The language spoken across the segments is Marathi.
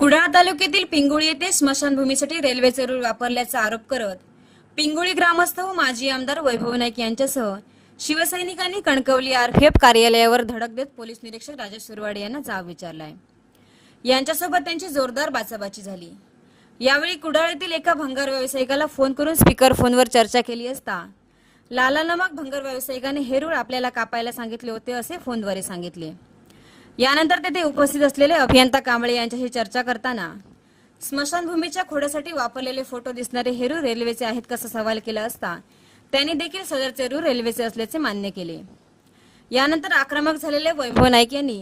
कुडाळ तालुक्यातील पिंगुळी येथे स्मशानभूमीसाठी रेल्वेचे रूळ वापरल्याचा आरोप करत पिंगुळी ग्रामस्थ व माजी आमदार वैभव नाईक यांच्यासह शिवसैनिकांनी कणकवली आरपीएफ कार्यालयावर धडक देत पोलीस निरीक्षक राजेश सुरवाडे यांना जाब विचारलाय. यांच्यासोबत त्यांची जोरदार बाचाबाची झाली. यावेळी कुडाळ येथील एका भंगार व्यावसायिकाला फोन करून स्पीकर फोनवर चर्चा केली असता लाला नमक भंगार व्यावसायिकाने हे रूळ आपल्याला कापायला सांगितले होते असे फोनद्वारे सांगितले. यानंतर तेथे उपस्थित असलेले अभियंता कांबळे यांच्याशी चर्चा करताना स्मशानभूमीच्या खोड्यासाठी वापरलेले फोटो दिसणारे हेरू रेल्वेचे आहेत कसा सवाल केला असता त्यांनी देखील सदरचे रू रेल्वेचे असल्याचे मान्य केले. यानंतर आक्रमक झालेले वैभव नाईक यांनी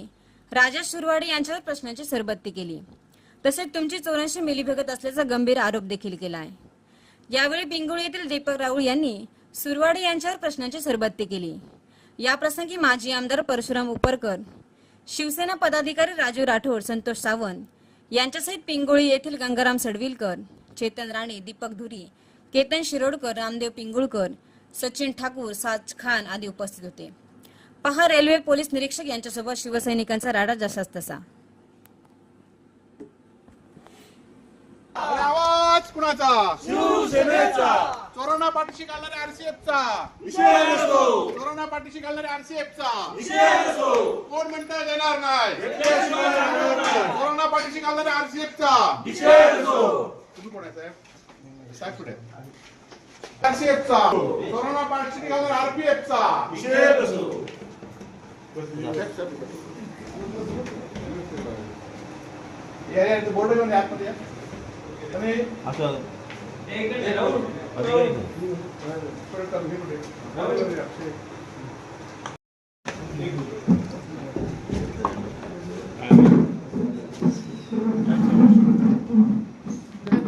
राजेश सुरवाडे यांच्यावर प्रश्नांची सरबत्ती केली. तसेच तुमची चोरांशी मिलीभगत असल्याचा गंभीर आरोप देखील केला आहे यावेळी पिंगुळी येथील दीपक राऊळ यांनी सुरवाडे यांच्यावर प्रश्नांची सरबत्ती केली. याप्रसंगी माजी आमदार परशुराम उपरकर शिवसेना पदाधिकारी राजू राठोड संतोष सावंत यांच्यासहित पिंगोळी येथील गंगाराम सडविलकर चेतन राणे दीपक धुरी केतन शिरोडकर रामदेव पिंगुळकर सचिन ठाकूर साज खान आदी उपस्थित होते. पहा रेल्वे पोलीस निरीक्षक यांच्यासोबत शिवसैनिकांचा राडा जसाच तसा. आवाज कुणाचा? शिवसेनेचा. चोरोना पाठीशी घालणाऱ्या आरसीएफचा. चोरोना पाठीशी घालणाऱ्या आरसीएफचा. कोण म्हणतं देणार नाही? चोरोना पाठीशी घालणाऱ्या आरसीएफचा. तुम्ही कोण आहे साहेब. साहेब कुठे आरसीएफचा. चोरोना पाठीशी घालणाऱ्या आरपीएफचा. या या बोर्ड घेऊन या आतमध्ये या. आणि परत चालू, हे कुठे?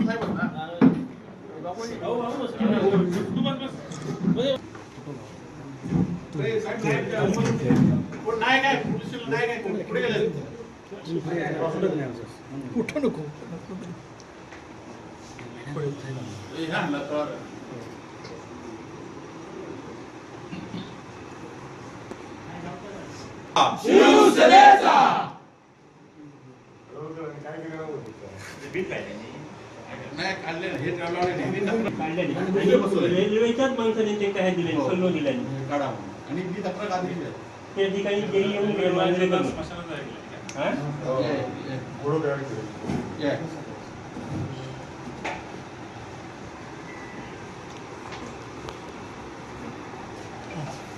साहेबच ना? कोण नाही काय पोलीस नाही काय कोण पुढे गेले कुठं नको हे आणलं तर नाही काढले हे. हे. रेल्वेच्याच माणसाने ते काय दिले हो. सल्लो दिल्याने काढा म्हणून. आणि मी तक्रार आधी दिली आहे. त्या ठिकाणी जेई येऊन गेले मांजरे करून. हा? या.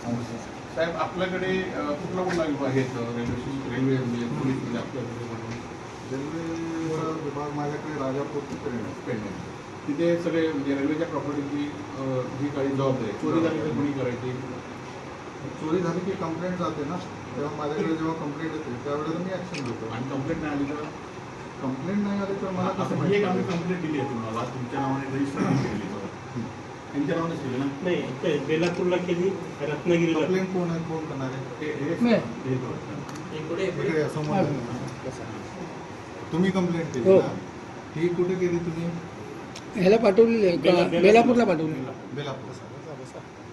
साहेब आपल्याकडे कुठला कुठला विभाग आहे इथं? रेल्वे रेल्वे म्हणजे पोलीस म्हणजे आपल्याकडे रेल्वेचा विभाग माझ्याकडे राजापूर पेंडिंग. तिथे सगळे म्हणजे रेल्वेच्या प्रॉपर्टीची ही काही जबाबदारी आहे. चोरी झाली तर कोणी करायची? चोरी झाली की कंप्लेंट जाते ना. तेव्हा माझ्याकडे जेव्हा कंप्लेंट येते त्यावेळेला मी ऍक्शन घेतो. आणि कंप्लेंट नाही आली तर? कंप्लेंट नाही आली तर मला कसं कंप्लेंट दिली आहे तुम्हाला. तुमच्या नावाने रजिस्टर केली त्यांच्या नावाने केली ना? नाही ते बेलापूरला केली रत्नागिरीला कंप्लेंट कोण आहे कोण करणार आहे हे- हे- हे- इकडे या, समोर तुम्ही कंप्लेंट केली ना? ही कुठे केली तुम्ही? ह्याला पाठवलेली आहे बेला- का- बेलापूरला पाठवलेली बेलापूर.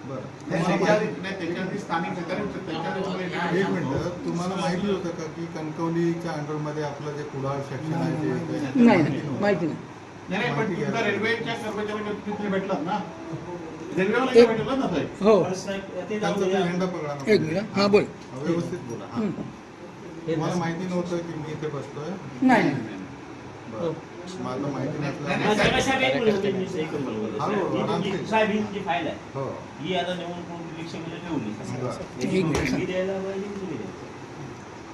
बरं. नाही, तुम्हाला त्यांच्या माहिती- एक मिनिट. तुम्हाला माहिती होतं का की कणकवलीच्या अंडरमध्ये आपलं जे कुडाळ सेक्शन आहे ते- नाही नाही. माहिती नाही. नाही पण माहिती तुमचा घ्यायला. रेल्वेच्या कर्मचाऱ्यांना तिथे भेटलात ना रेल्वेवाला भेटला ना साहेब हो ते त्यांचा जाऊन ते या. झेंडा पकडा ना. एक मिनिट हां बोल व्यवस्थित बोला हा. तुम्हाला माहिती नव्हतं की मी इथे बसतोय नाही बरं. मला माहिती नाही, नसलं. हळू, ही आरामशीर. साहेब, ही जी फाईल आहे हो ही आता ठेवली बरं. मी द्यायला पाहिजे?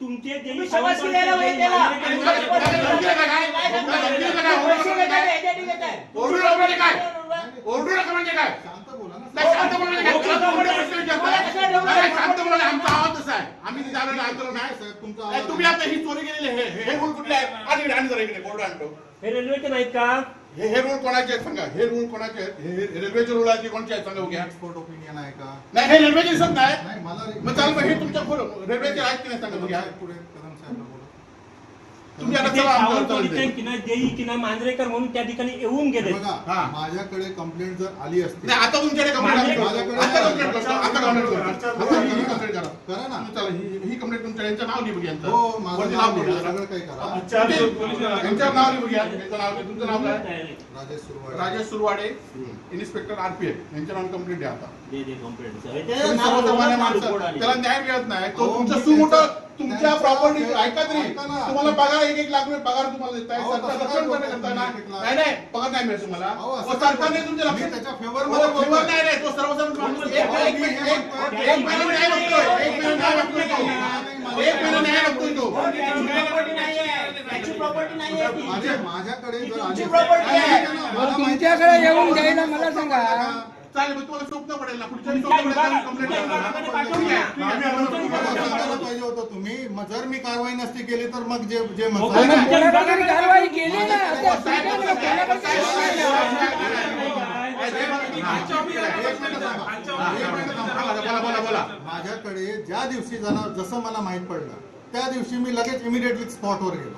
तुमचे धमकीला काय? ओरडू नका म्हणजे काय? ओरडू नका म्हणजे काय? शांत बोला ना. नाही, शांत बोला म्हणजे काय? तुला कोणते प्रश्न विचारताय? नाही, शांत बोला नाही, आमचा आवाज तसा आहे. आम्ही तिथे आलेलो आंदोलन आहे साहेब, तुमचा नाही, आवाज- तुम्ही आता ही चोरी केलेली हे हे कुठले आहेत आणि इकडे आणि जरा इकडे बोर्ड आणतो हे रेल्वेचे नाहीत का? हे हे रूल कोणाचे आहेत सांगा? हे रूल कोणाचे आहेत? हे हे रेल्वेचे रूल आहेत ते कोणचे आहेत सांगा बघूया एक्सपोर्ट ओपिनियन आहे का? नाही हे रेल्वेचे दिसत नाही. नाही मला मग चाल मग हे तुमच्या खोल- रेल्वेचे आहेत की नाही सांगा बघूया पुढे तुम्ही आता तिथे चला आमच्या. किंवा किंवा मांजरेकर म्हणून त्या ठिकाणी येऊन गेले. बघा हा. माझ्याकडे कंप्लेंट जर आली असती. नाही आता तुमच्याकडे कंप्लेंट. माझ्याकडे- आता कंप्लेंट करतो. आता कंप्लेंट करतो. आता ही कंप्लेंट करा. करा. ना. तुम्ही चला ही ही कंप्लेंट तुमच्या यांचं नाव लिहू यांचं हो माझं वरती नाव लिहा लिहा, जरा. सगळं काही करा यांच्यावर नाव लिहू घ्या यांचं नाव लिहा. तुमचं नाव काय? राजेश सुरवाडे. राजेश सुरवाडे. इन्स्पेक्टर आरपीएफ यांच्या नावाने कंप्लेंट द्या आता. complaint. सर्वसामान्य माणसं. त्याला न्याय मिळत नाही. तो अहो, तुमचं मी सुमोठं तुमच्या प्रॉपर्टी ऐका तरी. तुम्हाला पगार एक एक लाख रुपये पगार तुम्हाला देताय अहो, सरकार रक्षण? नाही नाही पगार नाही मिळत तुम्हाला सरकारने? तुमच्या त्याच्या हो, बोलतोय. नाही नाही तो सर्वसाधारण एक हे महिना एक महिना तो एक महिना तो माझ्याकडे आहे. तुमच्याकडे आहे. येऊन द्यायला मला सांगा. चालेल मग तुम्हाला सोपं पडेल ना पुढच्या वेळी सोपं पडेल कंप्लेंट मला सांगायला पाहिजे होतं तुम्ही. मग जर मी कारवाई नसती केली तर मग जे जे कोणाला कारवाई केली ना कोणाला कारवाई. बोला बोला बोला. माझ्याकडे ज्या दिवशी जाणार जसं मला माहीत पडलं त्या दिवशी मी लगेच इमिडिएटली स्पॉटवर गेलो.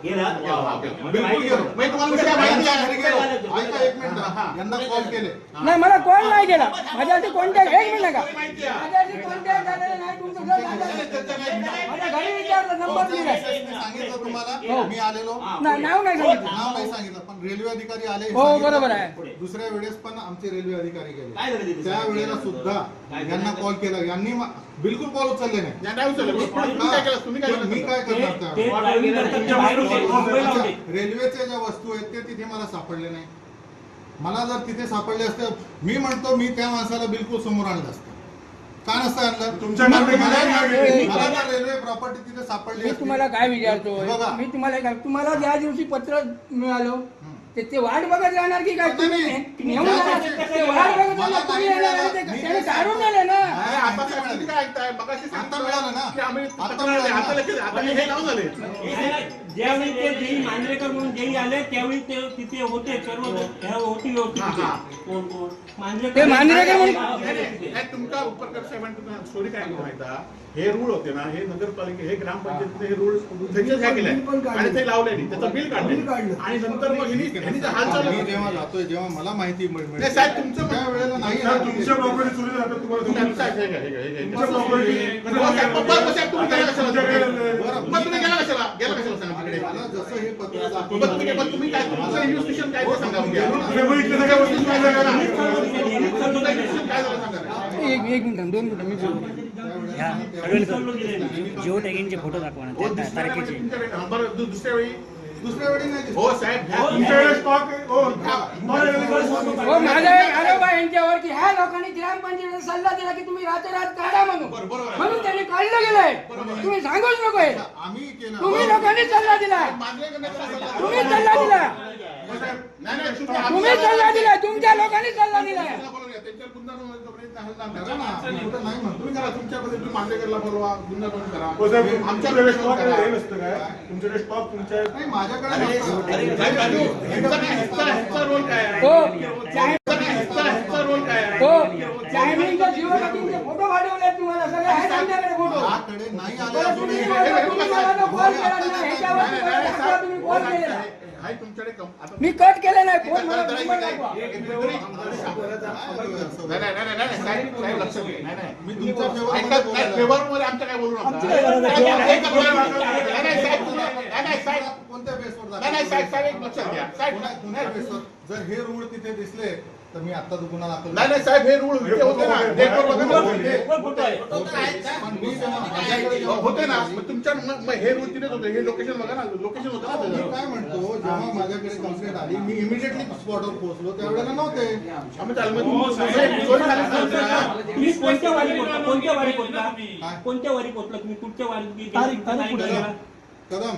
बिलकुल गेलो. मग तुम्हाला विषय माहिती आहे? घरी गेलो. ऐका एक मिनिट यांना कॉल केले. नाही मला कॉल नाही केला माझ्यासाठी कॉन्टॅक्ट एक मिनिट का माहिती आहे माझ्यासाठी झालेला नाही. झालं. माझ्या घरी विचारलं नंबर दिला मी सांगितलं तुम्हाला मी आलेलो. नाही नाव नाही सांगितलं. नाव नाही सांगितलं पण रेल्वे अधिकारी आले हे हो, सांगितलं. बरोबर आहे. दुसऱ्या वेळेस पण आमचे रेल्वे अधिकारी गेले. त्या वेळेला सुद्धा यांना कॉल केला. यांनी मा- बिलकुल कॉल उचलले नाही. नाही, उचललं. तुम्ही काय केलं? तुम्ही काय पण मी केलं काय करणार ते त्यावेळेस? ड्रायव्हिंग करताना बाहेर होते मुंबईला होते रेल्वेच्या ज्या वस्तू आहेत ते तिथे मला सापडले नाही. मला जर तिथे सापडले असते मी म्हणतो मी त्या माणसाला बिलकुल समोर आणलं असतं. का नसतं आणलं तुमच्या मला कडे मला गेले. मला जर रेल्वे प्रॉपर्टी तिथे सापडली मी असती- तुम्हाला काय विचारतो? बघा. मी तुम्हाला काय तुम्हाला ज्या दिवशी पत्र मिळालं ते ते वाट बघत राहणार की काय? तुम्ही नाही, नेऊन ज्या जाणार? दिवशी- ते वाट बघत मला राहणार, तुम्ही नाही येणार मिळालं. आणि ते- मी त्याने काय काढून सांगतो? नेले ना. अरे आता काय तुम्ही काय ऐकताय? मगाशी आता मिळालं ना. की आम्ही आता मिळालं. हे झाले ज्यावेळी ते जेई मांजरेकर म्हणून जेई आले त्यावेळी ते तिथे होते सर्व ह्या होती होती हा. हा. कोण कोण? मांजरेकर मांजरेकर म्हणून- उपरकर साहेबांनी स्टोरी काय माहिती? हे रूळ होते ना हे नगरपालिके हे ग्रामपंचायतीचे हे रूळ त्यांच्याच काय केलंय आणि ते लावले नाही त्याचं बिल काढले आणि नंतर मग मी जेव्हा जातोय जेव्हा मला माहिती मिळते साहेब तुमचं त्या वेळेला नाही तुमच्या प्रॉपर्टी हे हे हे. हो, तुम्ही गेला कशाला? गेला कशाला? सांगा तिकडे मला जसं हे पत्र मग दाखवलं तुम्ही मग तुम्ही काय तुमचं इन्व्हेस्टिगेशन काय ते सांगा बघूया. काय झालं सांगा. ना. एक एक मिनिट दोन मिनिट मी बोलतो. जिओ टॅगिंगचे फोटो दाखवा ना त्या दुसऱ्या वेळी तारखेचे. तुमच्याकडे- दु- दुसऱ्या वेळी दुसऱ्या वेळी नाही. हो साहेब हो माझा एक आरोप आहे यांच्यावर की ह्या लोकांनी ग्रामपंचायतीला सल्ला दिला की तुम्ही रातोरात काढा म्हणून. म्हणून त्यांनी काढलं गेलंय. तुम्ही सांगूच नकोय. आम्ही केलं. तुम्ही लोकांनी सल्ला दिला? तुम्ही सल्ला दिला. हो, तुम्ही सल्ला दिला. तुमच्या लोकांनी सल्ला दिलाय नाही तुम्ही करा तुमच्यामध्ये तुम्ही रोल काय आहे फोटो तुम्हाला सगळे आहेत आमच्याकडे फोटो नाही आले तुम्ही नाही तुमच्याकडे कम- आता- मी कट केलं नाही फोन मला दाखवा. तरी- नाही, नाही, नाही, नाही, नाही, साहेब, साहेब, लक्षात घ्या. नाही, नाही. मी तुमच्या ऐका, मध्ये नाही, बोलायला. फेवरमध्ये आमच्या काय बोलू नका. नाही, नाही, एक- एक- नाही, नाही, साहेब, तुम्ही- नाही, नाही, साहेब, कोणत्या बेसवर नाही नाही साहेब साहेब एक लक्षात घ्या साहेब कोणत्या कोणत्या बेसवर जर हे रूळ तिथे दिसले तर मी आता गुन्हा दाखल नाही नाही साहेब हे रूळ होते ना. होते ना. तुमच्या हे रूळ तिथेच होते. हे लोकेशन बघा ना. लोकेशन होतं ना मी. काय म्हणतो जेव्हा माझ्याकडे कंप्लेंट आली मी इमिडिएटली स्पॉटवर पोहोचलो. त्यावेळेला नव्हते. आम्ही ना. तुम्ही कोणत्या वारी पोहोचला? कोणत्या वारी पोहोचला? कोणत्या वारी पोहोचला? तुम्ही कुठच्या वारी तारीख- तारीख? कदम.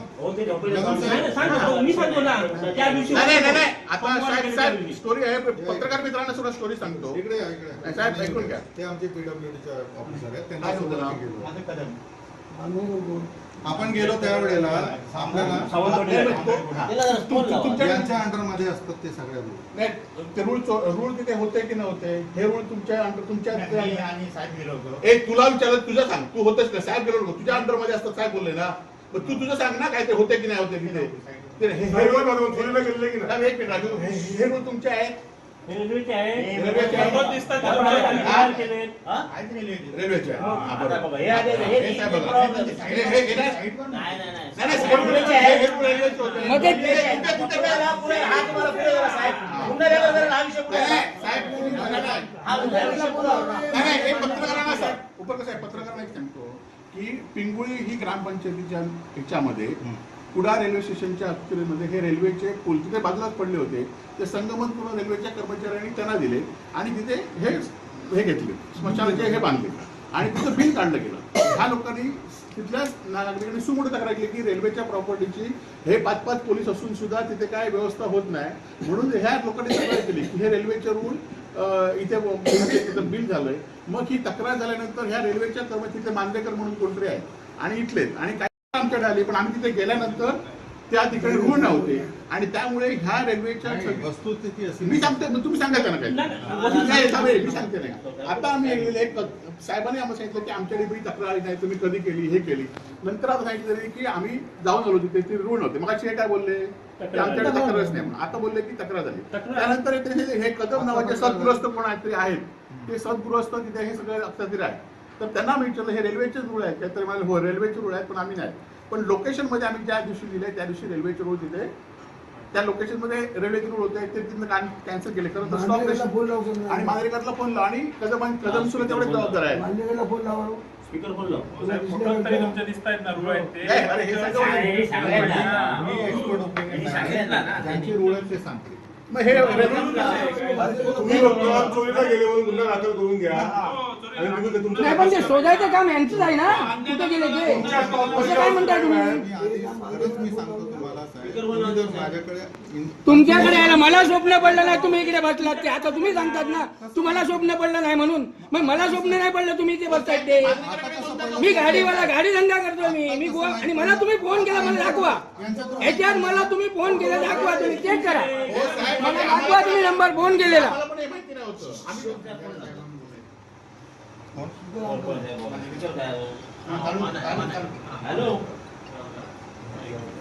आता साहेब साहेब. स्टोरी आहे पत्रकार मित्रांना सुद्धा स्टोरी सांगतो. इकडे या, इकडे. साहेब, ऐकून घ्या. ते आमचे पीडब्ल्यूडीचे ऑफिसर आहेत काय गेलो? आपण गेलो त्यावेळेला आपल्याला तुमच्या यांच्या अंडरमध्ये असतात ते सगळे रूळ नाही ते रूल रूल तिथे होते की नव्हते हे रूल तुमच्या अंडर तुमच्या आणि साहेब गेलो होतो. ए तुला विचारलं तुझं सांग. तू होतच ना साहेब गेलो. तुझ्या अंडरमध्ये असतात साहेब बोलले ना. मग तू तुझं सांग ना काय ते होते की नाही होते ते- हे- हे बनवून की नाही? एक मिनिट राजू हे हे रूल तुमचे आहेत हे रेल्वेचे आहे रेल्वेचे आहे. त्याप्रमाणे आम्ही तयार केलेत. हा? काहीच नाही लिहिलं. रेल्वेचे आहे. हा, आता बरोबर. बघा, हे आले- हे- हे साहेब हे बघा. बरोबर. हे- हे- हे नाही. नाही, नाही, नाही. नाही, नाही, साहेब रेल्वेचे आहे. हे रूल रेल्वेचे होते. मग ते- हे- हे- तुमच्या- तुमच्या- पुढे- पुढे- हा तुम्हाला पुढे जरा साहेब. पुन्हा वेगळं जरा हा विषय पुढे नाही, करा. नाही, साहेब तुम्ही- नाही, नाही, नाही. हा दुसरा विषय पुढे करा. नाही नाही हे पत्रकारांना साहेब उपकर साहेब पत्रकारांना एक सांगतो की पिंगुळी ही ग्रामपंचायतीच्या ह्याच्यामध्ये कुडा रेल्वे स्टेशनच्या अखेरीमध्ये हे रेल्वेचे पूल तिथे बाजूलाच पडले होते. ते संगमन पूर्ण रेल्वेच्या कर्मचाऱ्यांनी त्यांना दिले आणि तिथे हे हे घेतले स्मशानाचे हे बांधले. आणि तिथं बिल काढलं गेलं. ह्या लोकांनी तिथल्या नागरिकांनी सुमोड तक्रार केली की रेल्वेच्या प्रॉपर्टीची हे पाच पाच पोलीस असून सुद्धा तिथे काय व्यवस्था होत नाही. म्हणून ह्या लोकांनी तक्रार केली की हे रेल्वेचे रूल इथे तिथं बिल झालंय. मग ही तक्रार झाल्यानंतर ह्या रेल्वेच्या कर्मचारी तिथे मांदेकर म्हणून कोणतरी आहेत. आणि इथलेच. आणि काही आमच्याकडे आली पण आम्ही तिथे गेल्यानंतर त्या ठिकाणी रूळ नव्हते. आणि त्यामुळे ह्या रेल्वेच्या वस्तुस्थिती अशी मी सांगते तुम्ही सांगायचं ना थांबे, मी सांगते नाही आता आम्ही एक साहेबांनी आम्हाला सांगितलं की आमच्याकडे बी तक्रार आली नाही तुम्ही कधी केली हे केली. नंतर आता सांगितलं की आम्ही जाऊन आलो तिथे ते रूळ नव्हते मग हे काय बोलले? की आमच्याकडे तक्रारच नाही म्हणून. आता बोलले की तक्रार झाली. त्यानंतर हे- कदम नावाचे सद्गृहस्थ कोण आहेत तरी आहेत. ते सद्गृहस्थ तिथे हे सगळे अक्षर आहेत. तर त्यांना मी विचारलं हे रेल्वेचे रूळ आहेत? काहीतरी मला हो रेल्वेचे रूळ आहेत पण आम्ही नाही. पण लोकेशनमध्ये आम्ही ज्या दिवशी दिले त्या दिवशी रेल्वेचे रूळ तिथे त्या लोकेशनमध्ये रेल्वेचे रूळ होते ते तिथं कॅन्सल केले. कारण स्टॉप आणि मांजरेकरला फोन लावा आणि कदम आणि कदम सुद्धा तेवढे जबाबदार आहे स्पीकर फोन लाव. हे सगळं हे सांगायला ना. हे. रूळ आहेत ते सांगते मग हे तुम्ही फक्त चोरीला गेले म्हणून गुन्हा दाखल करून घ्या. आणि तुम्ही ते तुमचं नाही पण ते शोधायचं काम यांचंच आहे ना? कुठे गेले ते? असं काय म्हणताय तुम्ही? तुमच्याकडे यायला मला स्वप्न पडलं नाही तुम्ही इकडे बसलात ते. आता तुम्ही सांगतात ना तुम्हाला स्वप्न पडलं नाही म्हणून. मग मला स्वप्न नाही पडलं तुम्ही इथे बसतायत ते? मी गाडीवाला गाडी धंदा करतोय मी. मी गोवा आणि मला तुम्ही फोन केला मला दाखवा. याच्यात मला तुम्ही फोन केला दाखवा तुम्ही चेक करा. मला दाखवा तुम्ही नंबर फोन केलेला. मला पण हे माहिती नव्हतं. आम्ही हॅलो.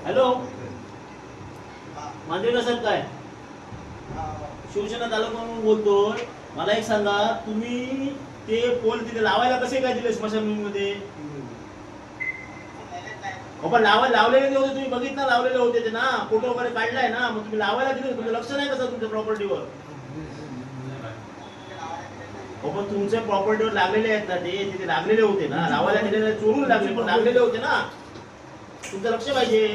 हॅलो. मांजरेकर साहेब काय? शिवसेना तालुका म्हणून बोलतोय. मला एक सांगा तुम्ही ते पोल तिथे लावायला कसे काय दिले स्मशानभूमीमध्ये पण लावायला लावलेले होते तुम्ही बघितलं लावलेले होते ते ना? फोटो वगैरे काढलाय ना? मग तुम्ही लावायला दिले तुमचं लक्ष नाही कसं तुमच्या प्रॉपर्टीवर पण तुमच्या प्रॉपर्टीवर लागलेले आहेत ना ते? तिथे लागलेले होते ना? लावायला दिलेले चोरून लागले पण लागलेले होते ना? तुमचं लक्ष पाहिजे.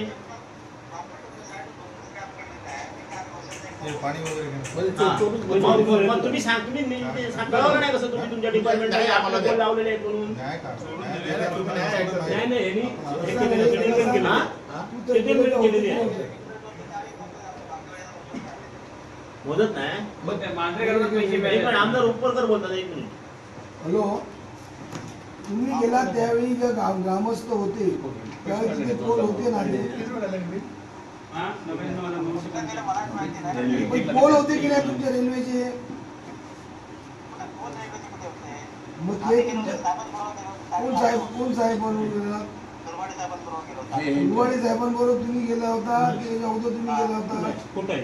पाणी वगैरे. हा. तुम्ही सांग तुम्ही नाही कसं तुम्ही तुमच्या डिपार्टमेंट. लावलेले आहेत म्हणून नाही नाही यांनी हे केलेलं हा? आहे. नाही पण आमदार उपरकर बोलतात एक मिनिट हॅलो तुम्ही गेला त्यावेळी ग्रामस्थ होते त्यावेळी तिथे पोल होते ना पोल होते की नाही तुमच्या रेल्वेचे? मग कोण साहेब कोण साहेब बनवून गुरुवारी साहेबांबरोबर तुम्ही गेला होता अगोदर तुम्ही गेला होता? कुठं आहे?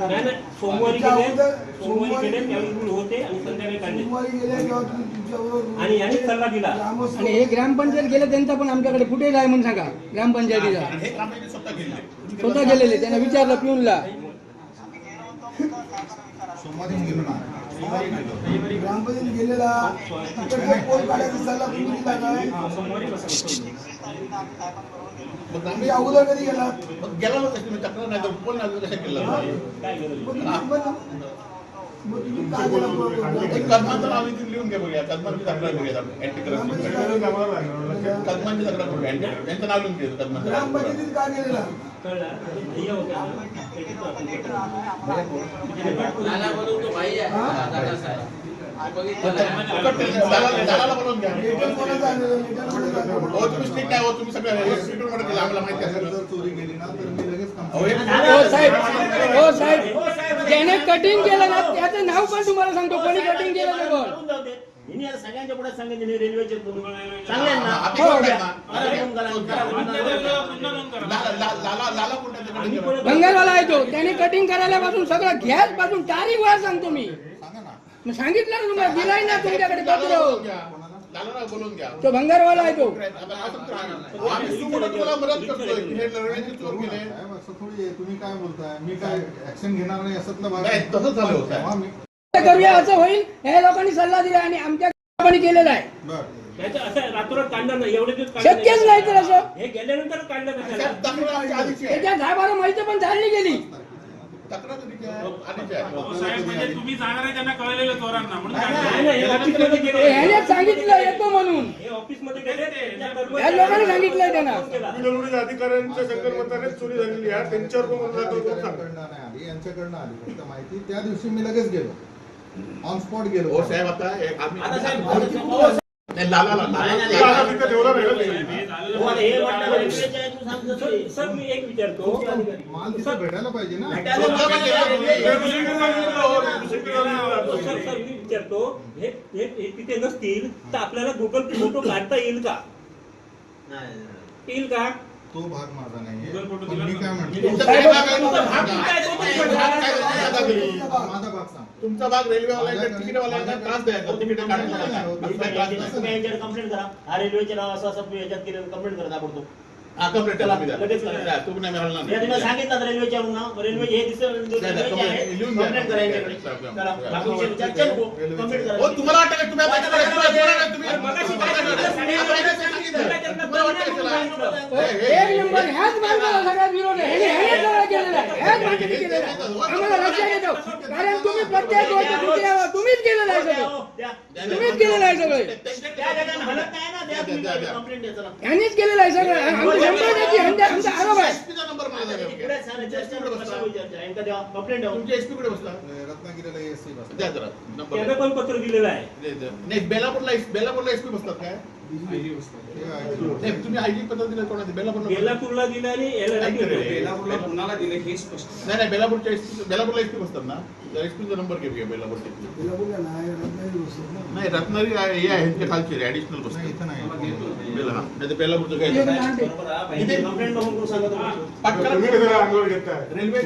नाही नाही सोमवारी त्याच्या गेले. अगोदर सोमवारी गेले सोमवारी त्यावेळी रूल होते आणि संध्याकाळी काढले. सोमवारी गेल्या तेव्हा तुम्ही तुमच्याबरोबर आणि यांनी सल्ला दिला. ग्रामस्थ आणि हे ग्रामपंचायत गेलं त्यांचा पण आमच्याकडे फुटेज आहे म्हणून सांगा. ग्रामपंचायतीचा. आणि हे ग्रामपंचायत स्वतः गेले स्वतः गेलेले त्यांना विचारलं पिऊनला. सोमवारी गेलो ना. ग्रामपंचायत गेलेला तिकडचा पोल काढायचा सल्ला तुम्ही काय? अगोदर कधी गेला गेला होता तुम्ही तक्रार नाही तर फोन नाही कशा केला कदमांचं नाव इथे लिहून घ्या बघूया. कदमांची तक्रार बघूया अँटी करप्शन कदमांची तक्रार बघूया anti- यांचं नाव लिहून घ्यायचं कदमांचं ग्रामपंचायतीत का गेलेला? कळलं? होतं ना, त्याच्यात आपण. दलाला दलाला बोलवून घ्या. लेटर कोणाचं आलेलं? लेटर कोणाचं आलेलं? तुम्ही स्ट्रिक्ट आहे तुम्ही सगळं स्ट्रिक्टमध्ये दिलं. आम्हाला माहिती आहे जर सगळं. चोरी गेली ना तर मी लगेच अहो, कंप्लेंट साहेब. हो साहेब. ज्याने कटिंग केलं ना त्याचं नाव पण तुम्हाला सांगतो कोणी कटिंग केलं कोण सगळ्यांच्या पुढे सांगितलं रेल्वेचे हा, ना हो, कोण आहे द्या. ना? अरे फोन करा, करा, ला- ला- लाला लाला कोण आहे त्याच्याकडे आम्ही गेला? पुढे बंगालवाला आहे तो त्याने कटिंग करायला पासून सगळं घ्यास पासून तारीख वार सांगतो मी सांगा ना मग सांगितलं ना तुम्हाला दिलाय ना तुमच्याकडे लालाला तो भंगारवाला आहे तो. हे असं तुम्ही काय बोलताय? मी काय ऍक्शन घेणार नाही असतलं भाग नाही, तसंच झालं होतं. तेव्हा मी ते करूया असं होईल. हे लोकांनी सल्ला दिला आणि आमच्या केलेला आहे. असं शक्यच नाही. तर असं. हे गेल्यानंतर काढलं त्याच्या दहा बारा माहिती पण झाली गेली. तक्रार आधीची आहे आधीची आहे तुम्ही जाणार आहे त्यांना कळलेलं चोरांना. म्हणून नाही, नाही, ऑफिसमध्ये गेले. ह्याने सांगितलं येतो म्हणून. ऑफिसमध्ये गेले त्यांच्या या कर्मचाऱ्यांना लोकांनी सांगितलंय त्यांना. फोन केला. निवडणुकीच्या अधिकाऱ्यांच्या संकल्पनाने चोरी झालेली आहे. त्यांच्यावर पण दाखल करून नाही यांच्याकडनं आली फक्त माहिती. त्या दिवशी मी लगेच गेलो. ऑन स्पॉट गेलो. हो साहेब आता एक सर मी एक विचारतो. माल तिथे भेटायला पाहिजे ना. सर सर मी विचारतो. हे नसतील तर आपल्याला गुगल फोटो काढता येईल का? येईल का? तो भाग माझा नाहीये. Google photo पण दिला मी ना. काय म्हणतो? माझा भाग सांग. तुमचा भाग त्रास द्यायचा तिकीट नाही. यांच्याकडे कंप्लेंट करा. हा रेल्वेचे नाव असं असं याच्यात केलं कंप्लेंट करा. ताबडतोब कंप्लेंट त्याला मी द्या. लगेच करा. द्या, तुम्ही नाही मिळाला सांगितलं रेल्वेच्या रेल्वे हे हो तुम्हाला वाटतं? हे, हे, एक नंबर ह्याच माणसाला सगळ्यात विरोध आहे ह्याच माणसाने केलेलं आहे आम्हाला लक्षात येतो कारण प्रत्येक तुम्हीच केलेलं आहे सगळं. तुम्हीच केलेलं आहे सगळं केलेलं आहे सगळं आरोप आहे नंबर द्या. द्या द्या तुमच्या एसपी कडे बसला. रत्नागिरीला एससी बस द्या जरा. नंबर त्यानं पण पत्र दिलेलं आहे. नाही बेलापूरला बेलापूरला एसपी बसतात काय? तुम्ही आयडी पत्र दिलं कोणाचे? बेलापूरला. बेलापूरला दिलं आणि याला ऐक दिलं. रे. नाही नाही बेलापूरच्या एसपी बेलापूरला एसपी बसतात ना? तर एसपीचा नंबर घेऊया बेलापूरचे नाही रत्नागिरी हे ते खालचे बसतात. इथं नाही. बेला हा? तर बेलापूरचं काय हा, रेल्वे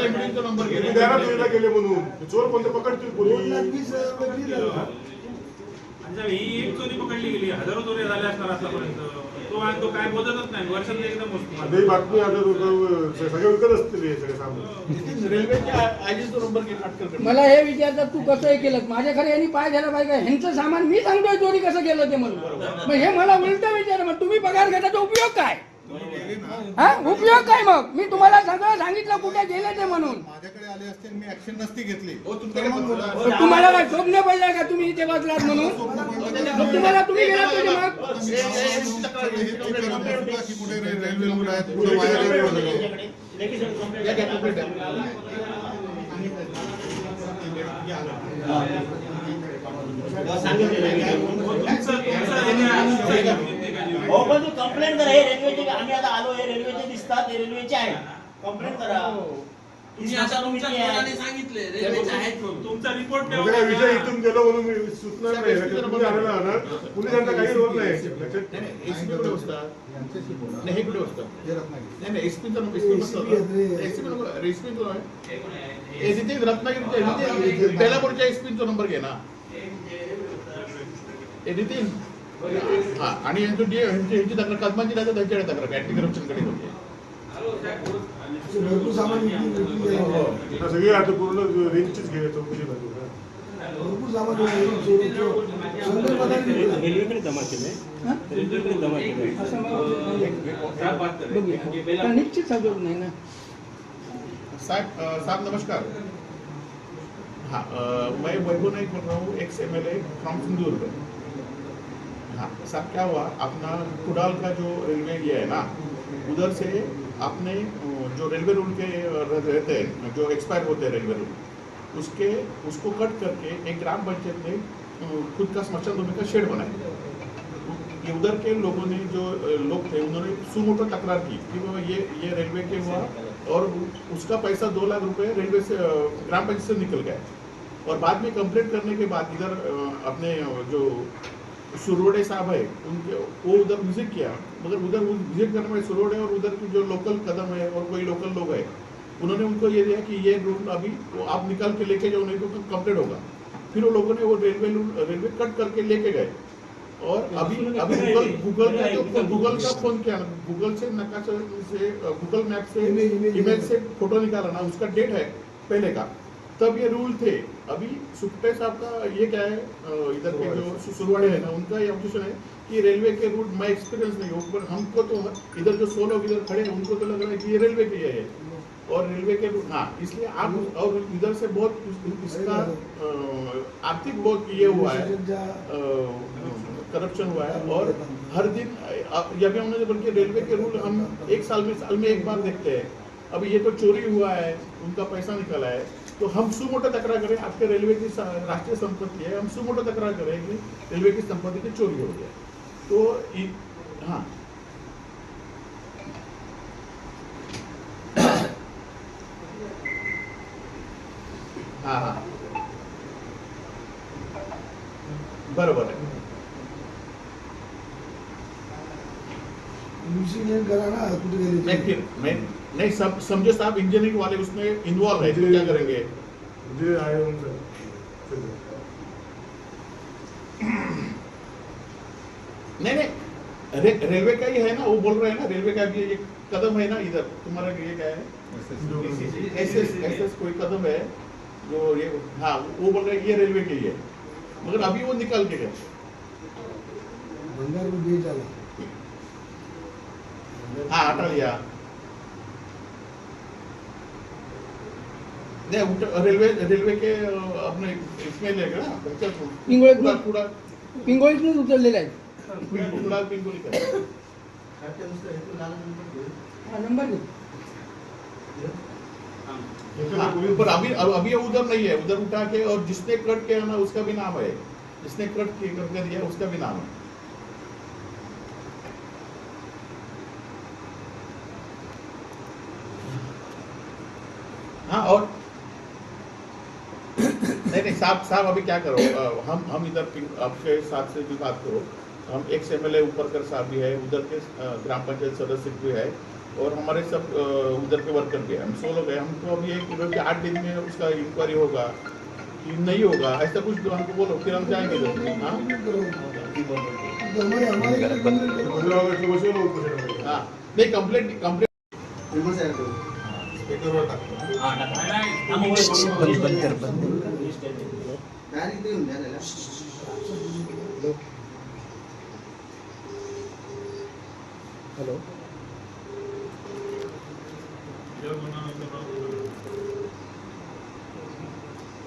एम्ब्युलन्सचा नंबर घे गेले म्हणून. चोर कोणते पकडतील पोलीस झाली. ही एक चोरी पकडली गेली हजारो चोरी झाल्या असणार आतापर्यंत. तो आणि तो काय बोलतच नाही वर्षात एकदम बातमी आता तो सगळे विकत असतील हे सगळे सामान. मला हे विचारतात तू कसं हे केलं माझ्या खरं यांनी पाय घ्यायला पाहिजे. का? ह्यांचं सामान मी सांगतोय चोरी कसं केलं ते म्हणून. मग हे मला उलट विचार मग तुम्ही पगार घेताचा उपयोग काय? हा उपयोग काय मग मी तुम्हाला सगळं सांगितलं कुठे गेले ते म्हणून माझ्याकडे आले असते आणि मी ऍक्शन नसती घेतली हो, तुम्हाला काय स्वप्न पडलंय का तुम्ही इथे बसलात म्हणून मग तुम्हाला तुम्ही गेलात मग मी हे. हो पण तू कंप्लेंट करा हे रेल्वेचे आम्ही आता आलो हे रेल्वेचे दिसतात हे रेल्वेचे आहे कंप्लेंट करा. ही. सांगितले तुमचा रिपोर्ट माझा काय विषय इथून गेलो म्हणून मी सुचणार नाही. साहेब, तुम्ही आलेला ना पोलिसांचा काही रोल नाही. त्याच्यात नाही, नाही, एसपी कुठे. नाही. हे कुठे हे. नाही नाही नंबर एसपी तो आहे तिथे रत्नागिरीच्या तिथे बेलापूरच्या एसपीचा नंबर घे ना. नितीन. हा आणि यांची जी- यांची यांची तक्रार कदमांची नाही तर त्यांच्याकडे तक्रार अँटी करप्शनकडे होते सगळे आता पूर्ण रेंजचीच घे चौकशी. रेल्वेकडे जमा केले हा? रेल्वेकडे जमा केले नाही ना साहब साहब नमस्कार हाँ मैं वैभव नाइक बोल रहा हूँ ex M L A from सिंदूर हाँ साहब क्या हुआ? अपना कुडाल का जो रेलवे ये है ना, उधर से आपने जो रेलवे रूल के रहते हैं, जो एक्सपायर होते हैं रेलवे रूल, उसके, उसको कट करके एक ग्राम पंचायत ने खुद का स्मशान भूमि का शेड बनाया। ये उधर के लोगों ने जो लोग थे, उन्होंने सुमोटो तकरार की कि बाबा ये ये रेलवे के हुआ और उसका पैसा दो लाख रुपए रेलवे से ग्राम पंचायत से निकल गया। और बाद में कंप्लेंट करने के बाद इधर अपने जो सुरोडे साहब है उनके वो उधर विज़िट किया मगर उधर विज़िट करने में सुरोडे और उधर की जो लोकल कदम है और कोई लोकल लोग है उन्होंने उनको ये दिया कि ये रूल अभी वो आप निकाल के लेके जाओ नहीं तो कंप्लेंट होगा। फिर वो लोगों ने वो रेलवे रेलवे कट करके लेके गए। और अभी अभी गूगल गूगल का जो गूगल का फ़ोन किया गूगल से नकाशा से गूगल मैप से इमेज से फ़ोटो निकाला ना उसका डेट है पहले का। तब ये रूल थे। अभी सुखटे साहब का ये क्या है इधर के जो सुरवाड़े है ना, उनका ये ऑब्जेक्शन है कि रेलवे के रूट मैं एक्सपीरियंस नहीं हूँ, पर हमको तो इधर जो सो लोग इधर खड़े हैं, उनको तो लग रहा है कि ये रेलवे के है। और रेलवे के रूट हाँ इसलिए आप और इधर से बहुत इसका आर्थिक बहुत ये हुआ है करप्शन हुआ है, और हर दिन ये भी हमने, बल्कि रेलवे के रूल हम एक साल में साल में एक बार देखते हैं। अभी ये तो चोरी हुआ है, उनका पैसा निकला है। तो हम सुमोटो तकरार करें आपके रेलवे की सा- राष्ट्रीय संपत्ति है हम सुमोटो तकरार करें कि रेलवे की संपत्ति की चोरी हो गया तो इ- हाँ. हाँ हाँ. बरोबर आहे. इन्व्हेस्टिगेशन करा ना कुठे गेले नहीं सब समझो साहब इंजीनियरिंग वाले उसमें इन्वॉल्व है तो क्या करेंगे? जे नहीं नहीं रे, रेलवे का ही है ना वो बोल रहे हैं ना रेलवे का भी एक कदम है ना इधर तुम्हारा ये क्या है? एस एस एस एस कोई कदम है जो ये हाँ वो बोल रहे हैं ये रेलवे के ही है मगर अभी वो निकल के गए। हाँ हटा लिया। नहीं रेलवे रेलवे के अपने इसमें पिंगोळीत पिंगोळीतूनच आहेत पिंगुली हा नंबर दे। हाँ, पर अभी अभी उधर नहीं है उधर उठा के और जिसने कट किया ना उसका भी नाम है। जिसने कट किया करके दिया उसका भी नाम है। हाँ और साहब साहब अभी क्या करो अ, हम हम इधर आपके साथ से भी बात करो हम एक एम एल ए ऊपरकर साहब भी है उधर के ग्राम पंचायत सदस्य भी है और हमारे सब उधर के वर्कर भी है हम सौ लोग हैं हमको अभी एक कि आठ दिन में उसका इंक्वायरी होगा कि नहीं होगा ऐसा कुछ तो हमको बोलो फिर हम जाएँगे हाँ हमारे हमारे घर कंप्लेंट करो पंधरा डायरेक्ट बसवलं द्या हाँ नहीं कंप्लेंट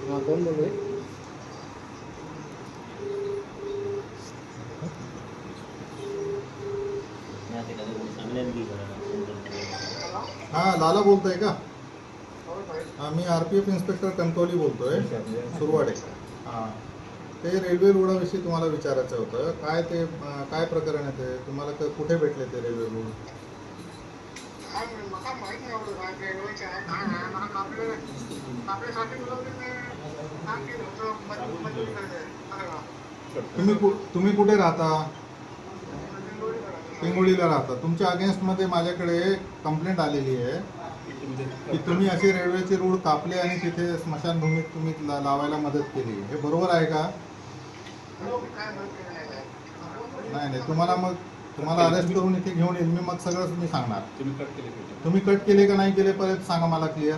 हा कोण बोलतोय हा लाला बोलतोय का? मी R P F inspector Kankavli बोलतोय सुरवाडे. हां. ते रेल्वे रुळाविषयी तुम्हाला विचारायचं होतं. काय ते काय प्रकरण आहे ते? तुम्हाला क- कुठे भेटले ते रेल्वे रूळ तुम्ही कु- तुम्ही कुठे राहता? पिंगोळीला राहता. तुमच्या अगेन्स्टमध्ये माझ्याकडे कंप्लेंट आलेली आहे. की तुम्ही असे रेल्वेचे रूळ कापले आणि तिथे स्मशानभूमीत तुम्ही ला- लावायला मदत केली. हे बरोबर आहे का? नाही नाही. तुम्हाला मग तुम्हाला अरेस्ट करून इथे घेऊन येईल. मी मग सगळंच मी सांगणार. तुम्ही कट केले का नाही केले? परत सांगा मला क्लिअर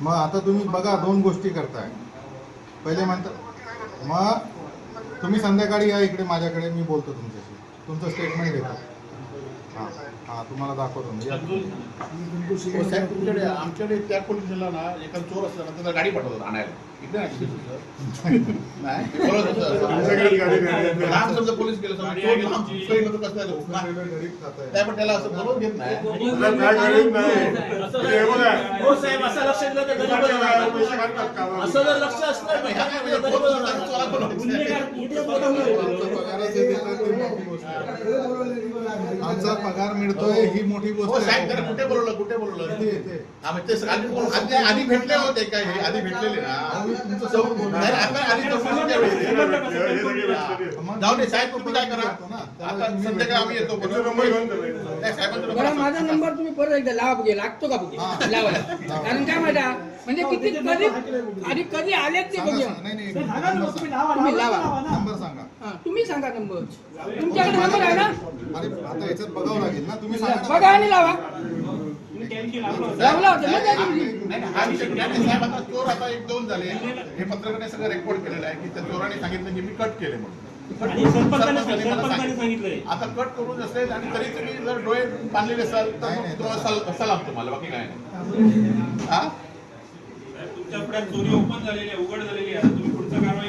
मग आता तुम्ही बघा दोन गोष्टी करताय. पहिले म्हणता मग तुम्ही संध्याकाळी या इकडे माझ्याकडे. मी बोलतो तुमच्याशी. तुमचं स्टेटमेंट घेतो. हां हां तुम्हाला दाखवतो मी. हो, साहेब तुमच्याकडे आमच्याकडे त्या पोलीस स्टेशनला ना एखादा चोर असला ना त्याला गाडी पाठवतात आणायला नाही. बोलत होतं. समजा पोलीस गेलं पण त्याला असं बोलवून घेत नाही. हे. हो साहेब असं लक्ष दिलं तर गरीब? असं जर लक्ष म्हणजे. आमचा पगार मोठी गोष्ट मिळतोय ही. मोठी हो गोष्ट साहेब त्याला आहे कुठे बोलवलं कुठे बोलवलं. हा, ते आधी आधी आधी भेटले होते काय हे आधी भेटलेले ना. जाऊ दे साहेब तुम्ही काय करा. आता संध्याकाळी आम्ही येतो. बरं. माझा नंबर तुम्ही परत एकदा लावा बघे लागतो का बघे हा. लावायला कारण काय माहिती आहे? म्हणजे किती कधी आणि कधी आलेत ते बघे. तुम्ही लावा नंबर सांगा. हा, तुम्ही सांगा नंबर. तुमच्याकडे नंबर आहे ना? अरे आता याच्यात बघावं लागेल ना. तुम्ही सांगा ना. बघा आणि लावा. होतं. हा चोर आता एक दोन झाले. हे पत्रकाने सगळं रेकॉर्ड केलेलं आहे की त्या चोराने सांगितलं की मी कट केले म्हणून. आता कट करून असेल आणि तरी तुम्ही जर डोळे बांधलेले असाल तर नाही, मग नाही, तुम्हाला सल- सलाम तुम्हाला बाकी काय नाही. हा साहेब, तुमच्यापुढे चोरी ओपन झालेली आहे उघड झालेली आहे तुम्ही पुढचं कारवाई